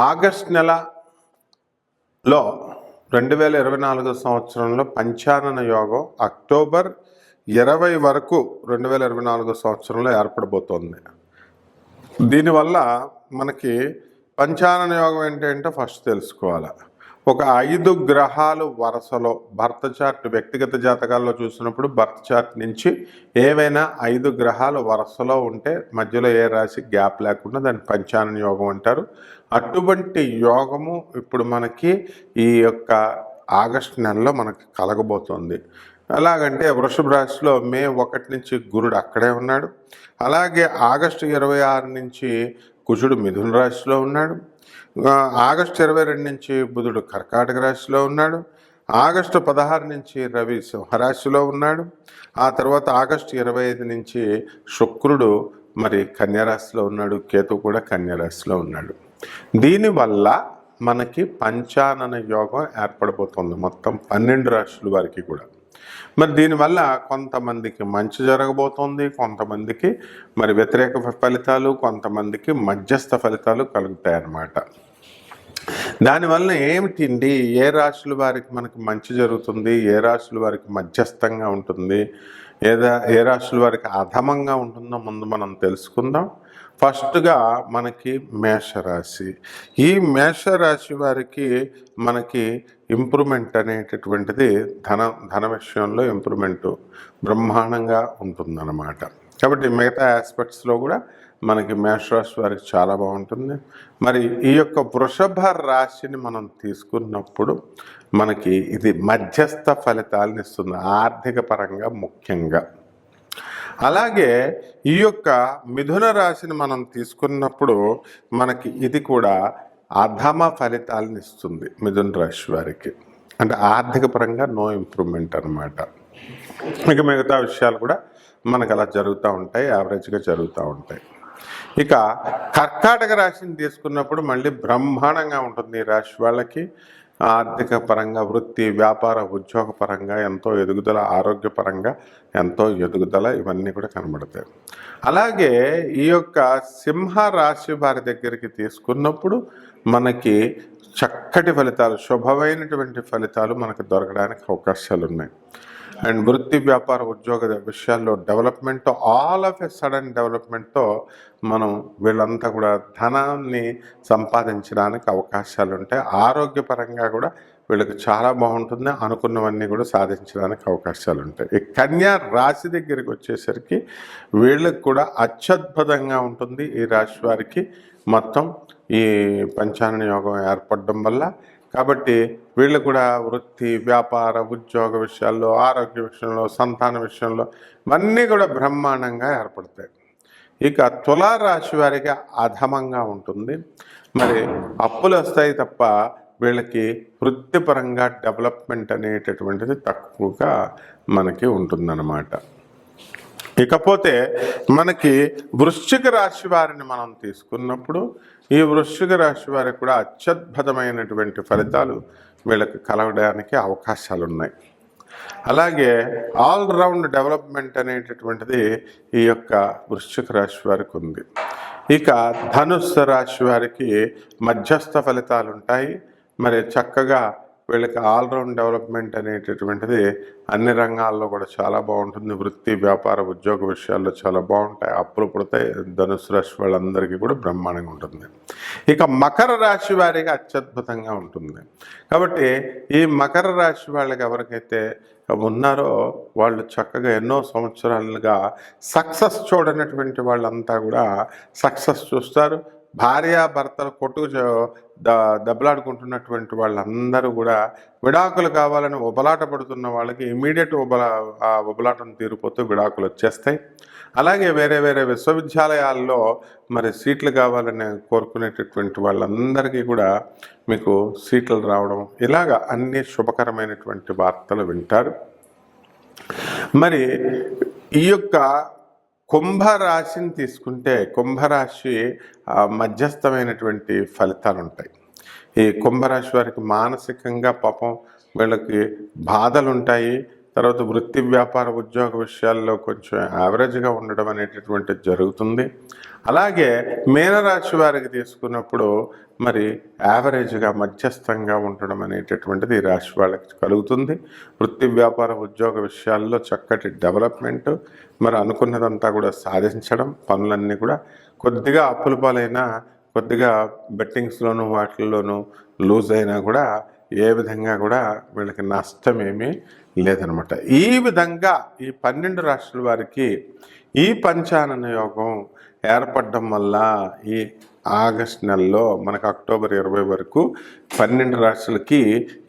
August నెలలో రెండు వేల ఇరవై నాలుగు సంవత్సరంలో పంచానన యోగం అక్టోబర్ ఇరవై వరకు రెండు వేల ఇరవై నాలుగు సంవత్సరంలో ఏర్పడబోతోంది. దీనివల్ల మనకి పంచానన యోగం ఏంటంటే ఫస్ట్ తెలుసుకోవాలి. ఒక ఐదు గ్రహాలు వరుసలో భర్త చార్ట్ వ్యక్తిగత జాతకాల్లో చూసినప్పుడు భర్త చార్ట్ నుంచి ఏవైనా ఐదు గ్రహాలు వరుసలో ఉంటే మధ్యలో ఏ రాశి గ్యాప్ లేకుండా దాన్ని పంచానన యోగం అంటారు. అటువంటి యోగము ఇప్పుడు మనకి ఈ యొక్క ఆగస్టు నెలలో మనకి కలగబోతోంది. అలాగంటే వృషభ రాశిలో మే ఒకటి నుంచి గురుడు అక్కడే ఉన్నాడు. అలాగే ఆగస్టు ఇరవై ఆరు నుంచి కుజుడు మిథున రాశిలో ఉన్నాడు. ఆగస్టు ఇరవై రెండు నుంచి బుధుడు కర్కాటక రాశిలో ఉన్నాడు. ఆగస్టు పదహారు నుంచి రవి సింహరాశిలో ఉన్నాడు. ఆ తర్వాత ఆగస్టు ఇరవై ఐదు నుంచి శుక్రుడు మరి కన్యారాశిలో ఉన్నాడు. కేతు కూడా కన్యారాశిలో ఉన్నాడు. దీనివల్ల మనకి పంచానన యోగం ఏర్పడబోతుంది మొత్తం పన్నెండు రాశుల వారికి కూడా. మరి దీనివల్ల కొంతమందికి మంచి జరగబోతోంది కొంతమందికి మరి వ్యతిరేక ఫలితాలు కొంతమందికి మధ్యస్థ ఫలితాలు కలుగుతాయి అన్నమాట దానివల్ల ఏమిటిండి? ఏ రాశుల వారికి మనకి మంచి జరుగుతుంది? ఏ రాశుల వారికి మధ్యస్థంగా ఉంటుంది? ఏదా ఏ రాశుల వారికి అధమంగా ఉంటుందో ముందు మనం తెలుసుకుందాం. ఫస్ట్గా మనకి మేషరాశి. ఈ మేషరాశి వారికి మనకి ఇంప్రూవ్మెంట్ అనేటటువంటిది ధన ధన విషయంలో ఇంప్రూవ్మెంట్ బ్రహ్మాండంగా ఉంటుందన్నమాట. కాబట్టి మిగతా ఆస్పెక్ట్స్లో కూడా మనకి మేషరాశి వారికి చాలా బాగుంటుంది. మరి ఈ యొక్క వృషభ రాశిని మనం తీసుకున్నప్పుడు మనకి ఇది మధ్యస్థ ఫలితాలను ఇస్తుంది. ఆర్థిక పరంగా ముఖ్యంగా. అలాగే ఈ యొక్క మిథున రాశిని మనం తీసుకున్నప్పుడు మనకి ఇది కూడా అధమ ఫలితాలను ఇస్తుంది మిథున రాశి వారికి. అంటే ఆర్థిక పరంగా నో ఇంప్రూవ్మెంట్ అనమాట ఇక మిగతా విషయాలు కూడా మనకు అలా జరుగుతూ ఉంటాయి యావరేజ్గా జరుగుతూ ఉంటాయి. ఇక కర్కాటక రాశిని తీసుకున్నప్పుడు మళ్ళీ బ్రహ్మాండంగా ఉంటుంది ఈ రాశి వాళ్ళకి. ఆర్థిక పరంగా వృత్తి వ్యాపార ఉద్యోగ పరంగా ఎంతో ఎదుగుదల ఆరోగ్యపరంగా ఎంతో ఎదుగుదల ఇవన్నీ కూడా కనబడతాయి. అలాగే ఈ యొక్క సింహ రాశి వారి దగ్గరికి తీసుకున్నప్పుడు మనకి చక్కటి ఫలితాలు శుభమైనటువంటి ఫలితాలు మనకు దొరకడానికి అవకాశాలు ఉన్నాయి అండ్ వృత్తి వ్యాపార ఉద్యోగ విషయాల్లో development all of a sudden డెవలప్మెంట్తో మనం వీళ్ళంతా కూడా ధనాన్ని సంపాదించడానికి అవకాశాలు ఉంటాయి ఆరోగ్యపరంగా కూడా వీళ్ళకి చాలా బాగుంటుంది. అనుకున్నవన్నీ కూడా సాధించడానికి అవకాశాలు ఉంటాయి. ఈ కన్యా రాశి దగ్గరికి వచ్చేసరికి వీళ్ళకి కూడా అత్యద్భుతంగా ఉంటుంది. ఈ రాశి వారికి మొత్తం ఈ పంచాంగ యోగం ఏర్పడడం వల్ల కాబట్టి వీళ్ళు కూడా వృత్తి వ్యాపార ఉద్యోగ విషయాల్లో ఆరోగ్య విషయంలో సంతాన విషయంలో ఇవన్నీ కూడా బ్రహ్మాండంగా ఏర్పడతాయి. ఇక తులారాశి వారికి అధమంగా ఉంటుంది. మరి అప్పులు వస్తాయి తప్ప వీళ్ళకి వృత్తిపరంగా డెవలప్మెంట్ అనేటటువంటిది తక్కువగా మనకి ఉంటుందన్నమాట. ఇకపోతే మనకి వృశ్చిక రాశి వారిని మనం తీసుకున్నప్పుడు ఈ వృశ్చిక రాశి వారికి కూడా అత్యద్భుతమైనటువంటి ఫలితాలు వీళ్ళకి కలవడానికి అవకాశాలు ఉన్నాయి అలాగే ఆల్రౌండ్ డెవలప్మెంట్ అనేటటువంటిది ఈ యొక్క వృశ్చిక రాశి వారికి ఉంది. ఇక ధనుస్సు రాశి వారికి మధ్యస్థ ఫలితాలు ఉంటాయి మరి చక్కగా వీళ్ళకి ఆల్రౌండ్ డెవలప్మెంట్ అనేటటువంటిది అన్ని రంగాల్లో కూడా చాలా బాగుంటుంది. వృత్తి వ్యాపార ఉద్యోగ విషయాల్లో చాలా బాగుంటాయి. అప్పులు పుడతాయి ధనుసు రాశి వాళ్ళందరికీ కూడా బ్రహ్మాండంగా ఉంటుంది. ఇక మకర రాశి వారికి అత్యద్భుతంగా ఉంటుంది. కాబట్టి ఈ మకర రాశి వాళ్ళకి ఎవరికైతే ఉన్నారో వాళ్ళు చక్కగా ఎన్నో సంవత్సరాలుగా సక్సెస్ చూడనటువంటి వాళ్ళంతా కూడా సక్సెస్ చూస్తారు. భార్యాభర్తలు కొట్టుకు ద దెబ్బలాడుకుంటున్నటువంటి వాళ్ళందరూ కూడా విడాకులు కావాలని ఉబలాట పడుతున్న వాళ్ళకి ఇమీడియట్ ఉబలా ఆ ఉబలాటం తీరిపోతూ విడాకులు వచ్చేస్తాయి. అలాగే వేరే వేరే విశ్వవిద్యాలయాల్లో మరి సీట్లు కావాలని కోరుకునేటటువంటి వాళ్ళందరికీ కూడా మీకు సీట్లు రావడం ఇలాగ అన్ని శుభకరమైనటువంటి వార్తలు వింటారు. మరి ఈ యొక్క కుంభరాశిని తీసుకుంటే కుంభరాశి మధ్యస్థమైనటువంటి ఫలితాలు ఉంటాయి ఈ కుంభరాశి వారికి మానసికంగా పాపం వీళ్ళకి బాధలు ఉంటాయి తర్వాత వృత్తి వ్యాపార ఉద్యోగ విషయాల్లో కొంచెం యావరేజ్గా ఉండడం అనేటటువంటిది జరుగుతుంది. అలాగే మీనరాశి వారికి తీసుకున్నప్పుడు మరి యావరేజ్గా మధ్యస్థంగా ఉండడం అనేటటువంటిది ఈ రాశి వాళ్ళకి కలుగుతుంది. వృత్తి వ్యాపార ఉద్యోగ విషయాల్లో చక్కటి డెవలప్మెంట్ మరి అనుకున్నదంతా కూడా సాధించడం పనులన్నీ కూడా కొద్దిగా అప్పుల పాలైనా కొద్దిగా బెట్టింగ్స్లోనూ వాటిల్లోనూ లూజ్ అయినా కూడా ఏ విధంగా కూడా వీళ్ళకి నష్టం ఏమీ లేదనమాట. ఈ విధంగా ఈ పన్నెండు రాష్ట్రాల వారికి ఈ పంచానన యోగం ఏర్పడడం వల్ల ఈ ఆగస్ట్ నెలలో మనకు అక్టోబర్ ఇరవై వరకు పన్నెండు రాష్ట్రాలకి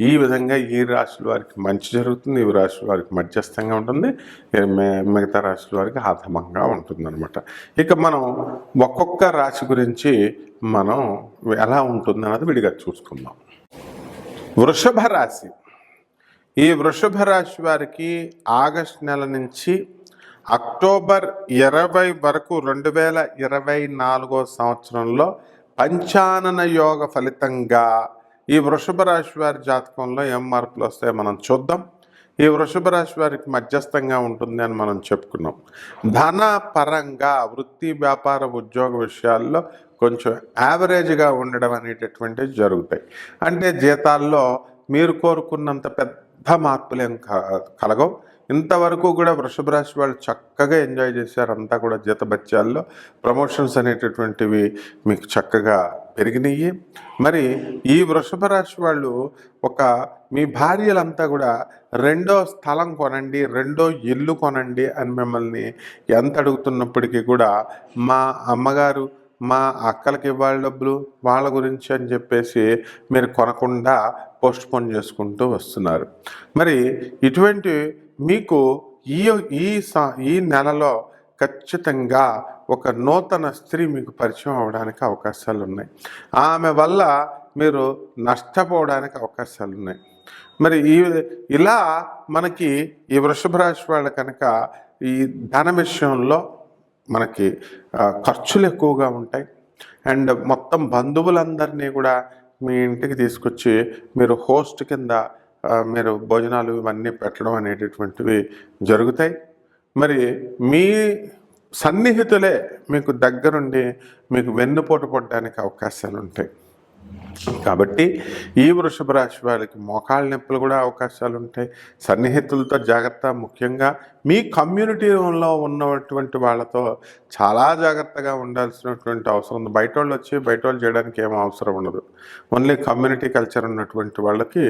ఈ విధంగా ఈ రాష్ట్రాల వారికి మంచి జరుగుతుంది ఈ రాష్ట్రాల వారికి మధ్యస్థంగా ఉంటుంది మిగతా రాష్ట్రాల వారికి హతమంగా ఉంటుంది అనమాట ఇక మనం ఒక్కొక్క రాశి గురించి మనం ఎలా ఉంటుంది అన్నది విడిగా చూసుకుందాం. వృషభ రాశి. ఈ వృషభ రాశి వారికి ఆగస్ట్ నెల నుంచి అక్టోబర్ ఇరవై వరకు రెండు వేల ఇరవై నాలుగో సంవత్సరంలో పంచానన యోగ ఫలితంగా ఈ వృషభ రాశి వారి జాతకంలో ఏం మార్పులు వస్తాయో మనం చూద్దాం. ఈ వృషభ రాశి వారికి మధ్యస్థంగా ఉంటుంది అని మనం చెప్పుకున్నాం. ధన పరంగా వృత్తి వ్యాపార ఉద్యోగ విషయాల్లో కొంచెం యావరేజ్గా ఉండడం అనేటటువంటివి జరుగుతాయి. అంటే జీతాల్లో మీరు కోరుకున్నంత పెద్ద మార్పులేం క- కలగవు. ఇంతవరకు కూడా వృషభ రాశి వాళ్ళు చక్కగా ఎంజాయ్ చేశారు. అంతా కూడా జీతబత్యాల్లో ప్రమోషన్స్ అనేటటువంటివి మీకు చక్కగా పెరిగినాయి మరి ఈ వృషభ రాశి వాళ్ళు ఒక మీ భార్యలంతా కూడా రెండో స్థలం కొనండి రెండో ఇల్లు కొనండి అని మిమ్మల్ని ఎంత అడుగుతున్నప్పటికీ కూడా మా అమ్మగారు మా అక్కలకి ఇవ్వాలి డబ్బులు వాళ్ళ గురించి అని చెప్పేసి మీరు కొనకుండా పోస్ట్ పోన్ చేసుకుంటూ వస్తున్నారు. మరి ఇటువంటి మీకు ఈ ఈ స- ఈ నెలలో ఖచ్చితంగా ఒక నూతన స్త్రీ మీకు పరిచయం అవడానికి అవకాశాలు ఉన్నాయి ఆమె వల్ల మీరు నష్టపోవడానికి అవకాశాలు ఉన్నాయి మరి ఈ ఇలా మనకి ఈ వృషభ రాశి వాళ్ళు కనుక ఈ ధన విషయంలో మనకి ఖర్చులు ఎక్కువగా ఉంటాయి. అండ్ మొత్తం బంధువులందరినీ కూడా మీ ఇంటికి తీసుకొచ్చి మీరు హోస్ట్ కింద మీరు భోజనాలు ఇవన్నీ పెట్టడం అనేటటువంటివి జరుగుతాయి. మరి మీ సన్నిహితులే మీకు దగ్గరుండి మీకు వెన్నుపోటు పడడానికి అవకాశాలు ఉంటాయి కాబట్టి ఈ వృషభ రాశి వారికి మోకాళ్ళ నొప్పులు కూడా అవకాశాలు ఉంటాయి. సన్నిహితులతో జాగ్రత్త ముఖ్యంగా మీ కమ్యూనిటీలో ఉన్నటువంటి వాళ్ళతో చాలా జాగ్రత్తగా ఉండాల్సినటువంటి అవసరం ఉంది. బయట వాళ్ళు వచ్చి బయట వాళ్ళు చేయడానికి ఏం అవసరం ఉండదు. ఓన్లీ కమ్యూనిటీ కల్చర్ ఉన్నటువంటి వాళ్ళకి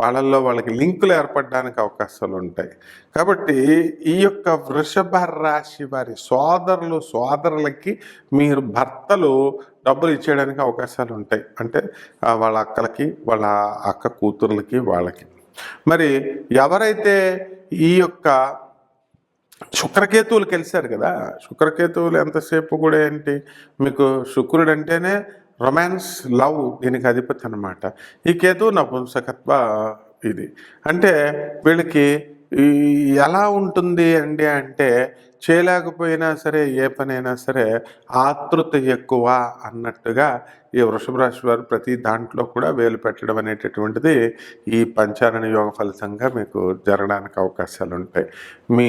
వాళ్ళల్లో వాళ్ళకి లింకులు ఏర్పడడానికి అవకాశాలు ఉంటాయి. కాబట్టి ఈ యొక్క వృషభ రాశి వారి సోదరులు సోదరులకి మీరు భర్తలు డబ్బులు ఇచ్చేయడానికి అవకాశాలు ఉంటాయి. అంటే వాళ్ళ అక్కలకి వాళ్ళ అక్క కూతుర్లకి వాళ్ళకి. మరి ఎవరైతే ఈ యొక్క శుక్రకేతువులు కలిశారు కదా శుక్రకేతువులు ఎంతసేపు కూడా ఏంటి? మీకు శుక్రుడు అంటేనే రొమాన్స్ లవ్ దీనికి అధిపతి అనమాట ఈ కేతువు నపుంసకత్వ ఇది. అంటే వీళ్ళకి ఎలా ఉంటుంది అండి అంటే చేయలేకపోయినా సరే ఏ పనైనా సరే ఆతృత ఎక్కువ అన్నట్టుగా ఈ వృషభ రాశి వారు ప్రతి దాంట్లో కూడా వేలు పెట్టడం అనేటటువంటిది ఈ పంచారణ యోగ ఫలితంగా మీకు జరగడానికి అవకాశాలు ఉంటాయి. మీ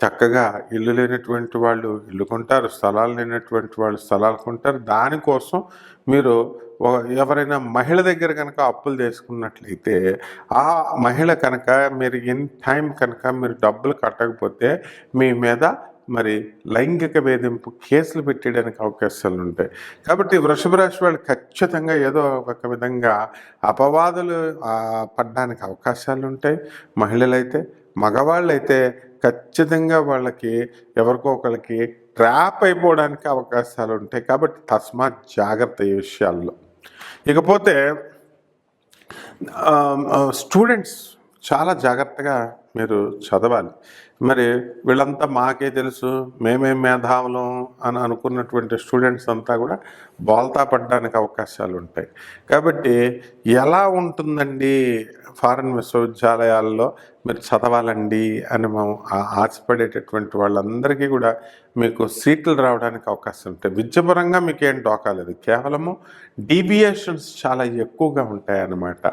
చక్కగా ఇల్లు లేనటువంటి వాళ్ళు ఇల్లు కొంటారు స్థలాలు లేనటువంటి వాళ్ళు స్థలాలు కొంటారు. దానికోసం మీరు ఎవరైనా మహిళ దగ్గర కనుక అప్పులు తీసుకున్నట్లయితే ఆ మహిళ కనుక మీరు ఇన్ టైం కనుక మీరు డబ్బులు కట్టకపోతే మీ మీద మరి లైంగిక వేధింపు కేసులు పెట్టేయడానికి అవకాశాలు ఉంటాయి. కాబట్టి వృషభ రాశి వాళ్ళు ఖచ్చితంగా ఏదో ఒక విధంగా అపవాదులు పడడానికి అవకాశాలు ఉంటాయి. మహిళలైతే మగవాళ్ళైతే ఖచ్చితంగా వాళ్ళకి ఎవరికో ఒకరికి ట్రాప్ అయిపోవడానికి అవకాశాలు ఉంటాయి. కాబట్టి తస్మాత్ జాగ్రత్త ఈ విషయాల్లో. ఇకపోతే స్టూడెంట్స్ చాలా జాగ్రత్తగా మీరు చదవాలి. మరి వీళ్ళంతా మాకే తెలుసు మేమేం మేధావులం అని అనుకున్నటువంటి స్టూడెంట్స్ అంతా కూడా బోల్తా పడడానికి అవకాశాలు ఉంటాయి కాబట్టి ఎలా ఉంటుందండి ఫారిన్ విశ్వవిద్యాలయాల్లో మీరు చదవాలండి అని మేము ఆశపడేటటువంటి వాళ్ళందరికీ కూడా మీకు సీట్లు రావడానికి అవకాశం ఉంటాయి. విద్యపరంగా మీకు ఏం డోకాలేదు కేవలము డీవియేషన్స్ చాలా ఎక్కువగా ఉంటాయి అన్నమాట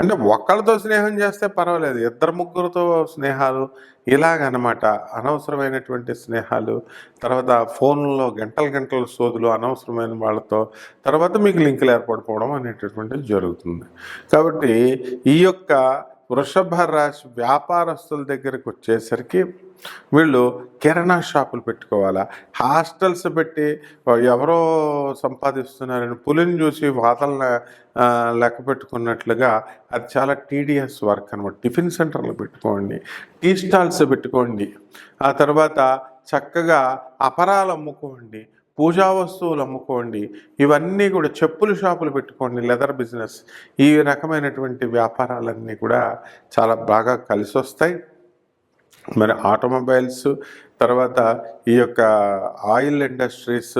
అంటే ఒకళ్ళతో స్నేహం చేస్తే పర్వాలేదు. ఇద్దరు ముగ్గురుతో స్నేహాలు ఇలాగనమాట అనవసరమైనటువంటి స్నేహాలు తర్వాత ఫోన్లో గంటల గంటల సోదులు అనవసరమైన వాళ్ళతో తర్వాత మీకు లింకులు ఏర్పడిపోవడం అనేటటువంటిది జరుగుతుంది. కాబట్టి ఈ యొక్క వృషభ రాశి వ్యాపారస్తుల దగ్గరకు వచ్చేసరికి వీళ్ళు కిరాణా షాపులు పెట్టుకోవాలా? హాస్టల్స్ పెట్టి ఎవరో సంపాదిస్తున్నారని పులిని చూసి వాతలను లెక్క పెట్టుకున్నట్లుగా అది చాలా టీడీఎస్ వర్క్ అనమాట టిఫిన్ సెంటర్లు పెట్టుకోండి టీ స్టాల్స్ పెట్టుకోండి ఆ తర్వాత చక్కగా అపరాలు అమ్ముకోండి పూజా వస్తువులు అమ్ముకోండి ఇవన్నీ కూడా చెప్పుల షాపులు పెట్టుకోండి లెదర్ బిజినెస్. ఈ రకమైనటువంటి వ్యాపారాలన్నీ కూడా చాలా బాగా కలిసి వస్తాయి మరి ఆటోమొబైల్స్ తర్వాత ఈ యొక్క ఆయిల్ ఇండస్ట్రీస్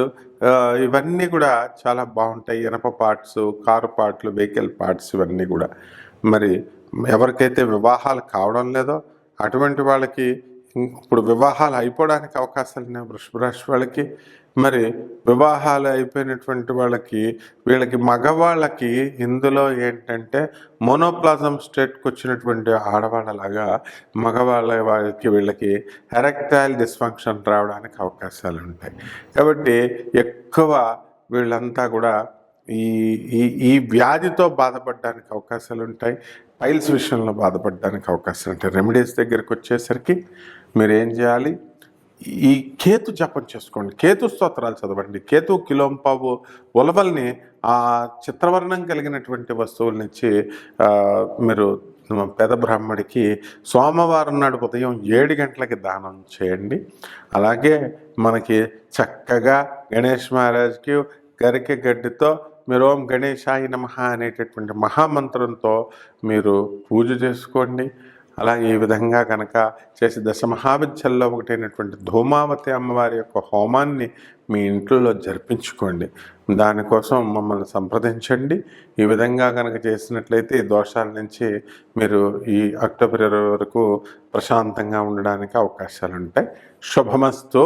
ఇవన్నీ కూడా చాలా బాగుంటాయి. ఇనప పార్ట్స్ కారు పార్ట్లు వెహికల్ పార్ట్స్ ఇవన్నీ కూడా. మరి ఎవరికైతే వివాహాలు కావడం లేదో అటువంటి వాళ్ళకి ఇప్పుడు వివాహాలు అయిపోవడానికి అవకాశాలు ఉన్నాయి. వృషభ రాశి వాళ్ళకి మరి వివాహాలు అయిపోయినటువంటి వాళ్ళకి వీళ్ళకి మగవాళ్ళకి ఇందులో ఏంటంటే మోనోప్లాజం స్టేట్కి వచ్చినటువంటి ఆడవాళ్ళలాగా మగవాళ్ళ వాళ్ళకి వీళ్ళకి ఎరెక్టైల్ డిస్ఫంక్షన్ రావడానికి అవకాశాలు ఉంటాయి. కాబట్టి ఎక్కువ వీళ్ళంతా కూడా ఈ ఈ ఈ వ్యాధితో బాధపడడానికి అవకాశాలు ఉంటాయి. పైల్స్ విషయంలో బాధపడడానికి అవకాశాలు ఉంటాయి. రెమెడీస్ దగ్గరికి వచ్చేసరికి మీరు ఏం చేయాలి? ఈ కేతు జపం చేసుకోండి. కేతు స్తోత్రాలు చదవండి. కేతు కిలోంపావు ఉలవల్ని ఆ చిత్రవర్ణం కలిగినటువంటి వస్తువుల నుంచి మీరు పేద బ్రాహ్మడికి సోమవారం నాడు ఉదయం ఏడు గంటలకి దానం చేయండి. అలాగే మనకి చక్కగా గణేష్ మహారాజ్కి గరికె గడ్డితో మీరు ఓం గణేశాయ నమ అనేటటువంటి మహామంత్రంతో మీరు పూజ చేసుకోండి. అలాగే ఈ విధంగా కనుక చేసి దశ మహావిద్యల్లో ఒకటైనటువంటి ధూమావతి అమ్మవారి యొక్క హోమాన్ని మీ ఇంట్లో జరిపించుకోండి. దానికోసం మమ్మల్ని సంప్రదించండి. ఈ విధంగా కనుక చేసినట్లయితే ఈ దోషాల నుంచి మీరు ఈ అక్టోబర్ ఇరవై వరకు ప్రశాంతంగా ఉండడానికి అవకాశాలు ఉంటాయి శుభమస్తూ.